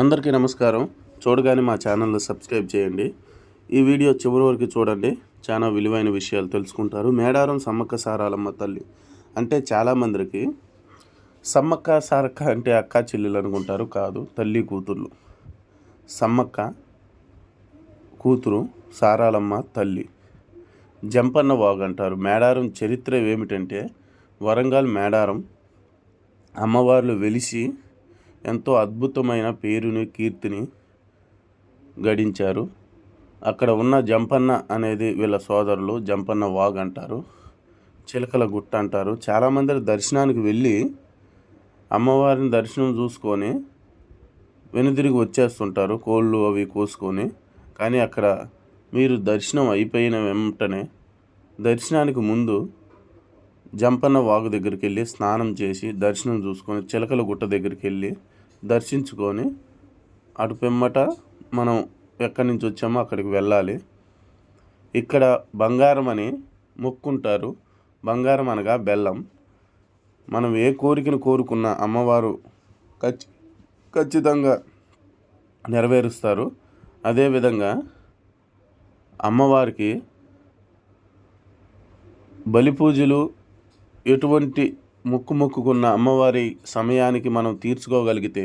అందరికీ నమస్కారం. చూడగానే మా ఛానల్ని సబ్స్క్రైబ్ చేయండి. ఈ వీడియో చివరి వరకు చూడండి. చాలా విలువైన విషయాలు తెలుసుకుంటారు. మేడారం సమ్మక్క సారాలమ్మ తల్లి అంటే చాలామందికి సమ్మక్క సారక్క అంటే అక్క చెల్లెలు అనుకుంటారు కాదు. తల్లి కూతుర్లు. సమ్మక్క కూతురు సారాలమ్మ తల్లి. జంపన్న వాగ్ అంటారు. మేడారం చరిత్ర ఏమిటంటే వరంగల్ మేడారం అమ్మవార్లు వెలిసి ఎంతో అద్భుతమైన పేరుని కీర్తిని గడించారు. అక్కడ ఉన్న జంపన్న అనేది వీళ్ళ సోదరులు జంపన్న వాగ్ అంటారు చిలకల గుట్ట అంటారు. చాలామంది దర్శనానికి వెళ్ళి అమ్మవారిని దర్శనం చూసుకొని వెనుదిరిగి వచ్చేస్తుంటారు కోళ్ళు అవి కోసుకొని. కానీ అక్కడ మీరు దర్శనం అయిపోయిన వెంటనే దర్శనానికి ముందు జంపన్న వాగు దగ్గరికి వెళ్ళి స్నానం చేసి దర్శనం చూసుకొని చిలకల గుట్ట దగ్గరికి వెళ్ళి దర్శించుకొని అటు పిమ్మట మనం ఎక్కడి నుంచి వచ్చామో అక్కడికి వెళ్ళాలి. ఇక్కడ బంగారం అని మొక్కుంటారు. బంగారం అనగా బెల్లం. మనం ఏ కోరికను కోరుకున్న అమ్మవారు ఖచ్చి ఖచ్చితంగా నెరవేరుస్తారు. అదేవిధంగా అమ్మవారికి బలి పూజలు ఎటువంటి ముక్కు మొక్కుకున్న అమ్మవారి సమయానికి మనం తీర్చుకోగలిగితే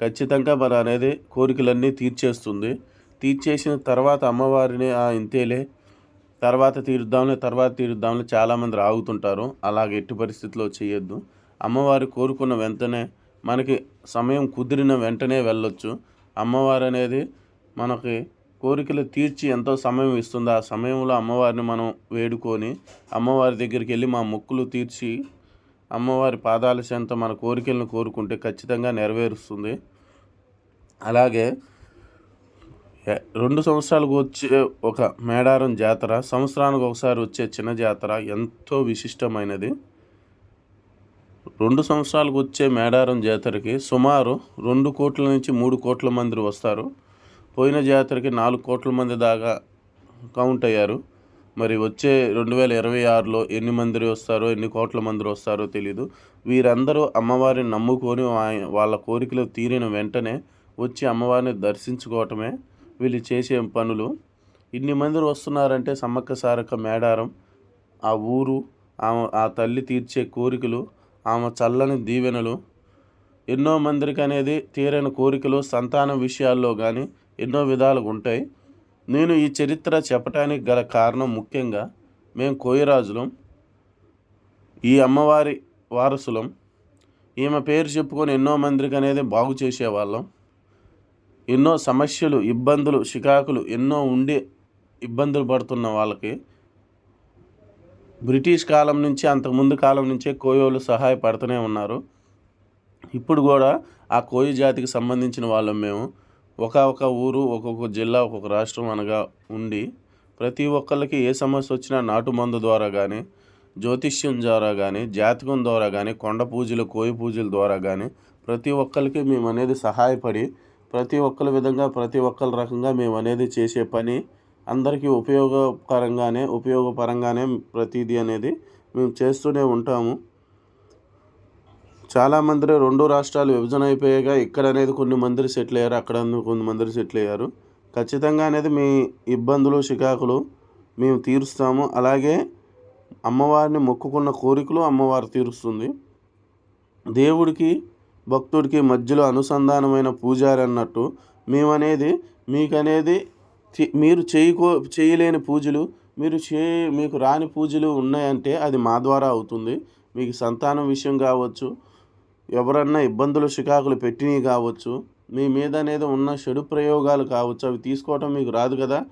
ఖచ్చితంగా మన అనేది కోరికలన్నీ తీర్చేస్తుంది. తీర్చేసిన తర్వాత అమ్మవారిని ఆ ఇంతేలే తర్వాత తీరుద్దాంలే తర్వాత తీరుద్దాంలే చాలామంది రాగుతుంటారు. అలాగే ఎట్టి పరిస్థితిలో చేయొద్దు. అమ్మవారి కోరుకున్న వెంటనే మనకి సమయం కుదిరిన వెంటనే వెళ్ళొచ్చు. అమ్మవారు అనేది మనకి కోరికలు తీర్చి ఎంతో సమయం ఇస్తుంది. ఆ సమయంలో అమ్మవారిని మనం వేడుకొని అమ్మవారి దగ్గరికి వెళ్ళి మా మొక్కులు తీర్చి అమ్మవారి పాదాల చెంత మన కోరికలను కోరుకుంటే ఖచ్చితంగా నెరవేరుస్తుంది. అలాగే రెండు సంవత్సరాలకు వచ్చే ఒక మేడారం జాతర సంవత్సరానికి ఒకసారి వచ్చే చిన్న జాతర ఎంతో విశిష్టమైనది. రెండు సంవత్సరాలకు వచ్చే మేడారం జాతరకి సుమారు రెండు కోట్ల నుంచి మూడు కోట్ల మంది వస్తారు. పోయిన జాతరకి నాలుగు కోట్ల మంది దాకా కౌంట్ అయ్యారు. మరి వచ్చే రెండు వేల ఇరవై ఆరులో ఎన్ని మంది వస్తారో ఎన్ని కోట్ల మంది వస్తారో తెలియదు వీరందరూ అమ్మవారిని నమ్ముకొని ఆయ- వాళ్ళ కోరికలు తీరిన వెంటనే వచ్చి అమ్మవారిని దర్శించుకోవటమే వీళ్ళు చేసే పనులు. ఇన్ని మంది వస్తున్నారంటే సమ్మక్క సారక్క మేడారం ఆ ఊరు ఆమె ఆ తల్లి తీర్చే కోరికలు ఆమె చల్లని దీవెనలు ఎన్నో మందికి అనేది తీరని కోరికలు సంతానం విషయాల్లో కానీ ఎన్నో విధాలుగా ఉంటాయి నేను ఈ చరిత్ర చెప్పటానికి గల కారణం ముఖ్యంగా మేము కోయిరాజులం ఈ అమ్మవారి వారసులం. ఈమె పేరు చెప్పుకొని ఎన్నో మందికి అనేది బాగు చేసేవాళ్ళం. ఎన్నో సమస్యలు ఇబ్బందులు చికాకులు ఎన్నో ఉండి ఇబ్బందులు పడుతున్న వాళ్ళకి బ్రిటిష్ కాలం నుంచి అంతకుముందు కాలం నుంచే కోయోలు సహాయపడుతూనే ఉన్నారు. ఇప్పుడు కూడా ఆ కోయి జాతికి సంబంధించిన వాళ్ళం మేము. ఒక ఒక ఊరు ఒక్కొక్క జిల్లా ఒక్కొక్క రాష్ట్రం అనగా ఉండి ప్రతి ఒక్కళ్ళకి ఏ సమస్య వచ్చినా నాటు మందు ద్వారా కానీ జ్యోతిష్యం ద్వారా కానీ జాతకం ద్వారా కానీ కొండ పూజలు కోయి పూజల ద్వారా కానీ ప్రతి ఒక్కరికి మేము అనేది సహాయపడి ప్రతి ఒక్కరి విధంగా ప్రతి ఒక్కరి రకంగా మేము అనేది చేసే పని అందరికీ ఉపయోగకరంగానే ఉపయోగపరంగానే ప్రతిదీ అనేది మేము చేస్తూనే ఉంటాము. చాలా మంది రెండు రాష్ట్రాలు విభజన అయిపోయాక ఇక్కడ అనేది కొన్ని మందిరి సెటిల్ అయ్యారు అక్కడ కొన్ని మందిరి సెటిల్ అయ్యారు ఖచ్చితంగా అనేది మీ ఇబ్బందులు చికాకులు మేము తీరుస్తాము. అలాగే అమ్మవారిని మొక్కుకున్న కోరికలు అమ్మవారు తీరుస్తుంది. దేవుడికి భక్తుడికి మధ్యలో అనుసంధానమైన పూజారి అన్నట్టు మేమనేది మీకనేది మీరు చేయకో చేయలేని పూజలు మీరు చే మీకు రాని పూజలు ఉన్నాయంటే అది మా ద్వారా అవుతుంది. మీకు సంతానం విషయం కావచ్చు ఎవరన్నా ఇబ్బందులు చికాకులు పెట్టినవి కావచ్చు మీ మీద అనేది ఉన్న చెడు ప్రయోగాలు కావచ్చు అవి తీసుకోవటం మీకు రాదు కదా.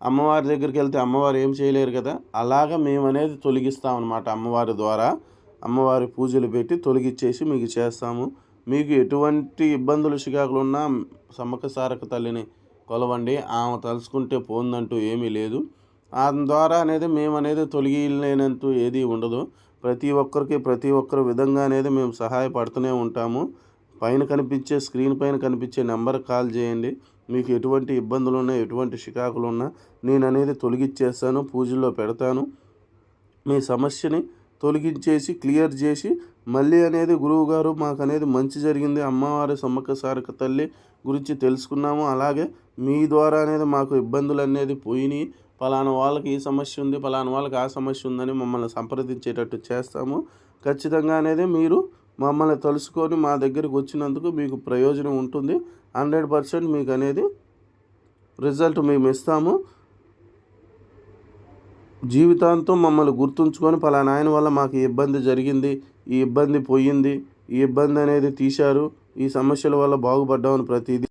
అమ్మవారి దగ్గరికి వెళ్తే అమ్మవారు ఏం చేయలేరు కదా. అలాగా మేము అనేది తొలగిస్తాం అన్నమాట అమ్మవారి ద్వారా. అమ్మవారి పూజలు పెట్టి తొలగిచ్చేసి మీకు చేస్తాము. మీకు ఎటువంటి ఇబ్బందులు చికాకులు ఉన్నా సమ్మక సారక తల్లిని కొలవండి. ఆమె తలుచుకుంటే పోందంటూ ఏమీ లేదు. దాని ద్వారా అనేది మేము అనేది తొలగిలేనంటూ ఏది ఉండదు. ప్రతి ఒక్కరికి ప్రతి ఒక్కరి విధంగా అనేది మేము సహాయపడుతూనే ఉంటాము. పైన కనిపించే స్క్రీన్ పైన కనిపించే నెంబర్ కాల్ చేయండి. మీకు ఎటువంటి ఇబ్బందులు ఉన్నా ఎటువంటి షికాకులు ఉన్నా నేను అనేది తొలగిచ్చేస్తాను పూజల్లో పెడతాను. మీ సమస్యని తొలగించేసి క్లియర్ చేసి మళ్ళీ అనేది గురువు గారు మాకు అనేది మంచి జరిగింది అమ్మవారి సమ్మక్క సారక తల్లి గురించి తెలుసుకున్నాము. అలాగే మీ ద్వారా అనేది మాకు ఇబ్బందులు అనేది పోయినాయి. పలానా వాళ్ళకి ఈ సమస్య ఉంది పలానా వాళ్ళకి ఆ సమస్య ఉందని మమ్మల్ని సంప్రదించేటట్టు చేస్తాము. ఖచ్చితంగా అనేది మీరు మమ్మల్ని తెలుసుకొని మా దగ్గరికి వచ్చినందుకు మీకు ప్రయోజనం ఉంటుంది. హండ్రెడ్ పర్సెంట్ మీకు అనేది రిజల్ట్ మేము ఇస్తాము. జీవితాంతం మమ్మల్ని గుర్తుంచుకొని పలానా ఆయన వల్ల మాకు ఇబ్బంది జరిగింది ఈ ఇబ్బంది పోయింది ఈ ఇబ్బంది అనేది తీశారు ఈ సమస్యల వల్ల బాగుపడ్డామని ప్రతిదీ